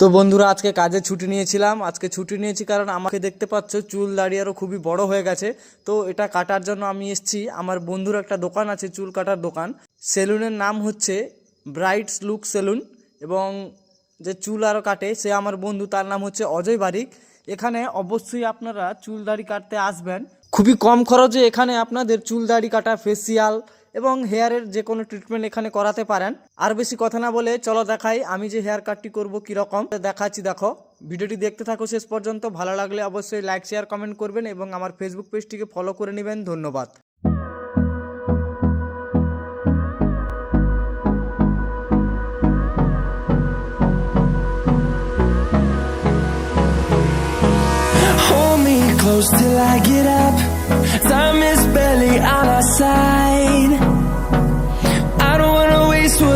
তো বন্ধুরা, আজকে কাজে ছুটি নিয়েছিলাম। আজকে ছুটি নিয়েছি কারণ আমাকে দেখতে পাচ্ছ, চুল দাড়ি আরও খুবই বড় হয়ে গেছে। তো এটা কাটার জন্য আমি এসেছি। আমার বন্ধুর একটা দোকান আছে, চুল কাটার দোকান। সেলুনের নাম হচ্ছে ব্রাইটস লুক সেলুন এবং যে চুল আরও কাটে, সে আমার বন্ধু, তার নাম হচ্ছে অজয় বারিক। এখানে অবশ্যই আপনারা চুল দাড়ি কাটতে আসবেন। খুবই কম খরচে এখানে আপনাদের চুল দাড়ি কাটা ফেসিয়াল এবং হেয়ারের যে কোনো ট্রিটমেন্ট এখানে করাতে পারেন। আর বেশি কথা না বলে চলো দেখাই আমি যে হেয়ার কাটটি করব কীরকম। দেখাচ্ছি, দেখো। ভিডিওটি দেখতে থাকো শেষ পর্যন্ত। ভালো লাগলে অবশ্যই লাইক শেয়ার কমেন্ট করবেন এবং আমার ফেসবুক পেজটিকে ফলো করে নেবেন। ধন্যবাদ। Close till I get up. Time is barely on our side. what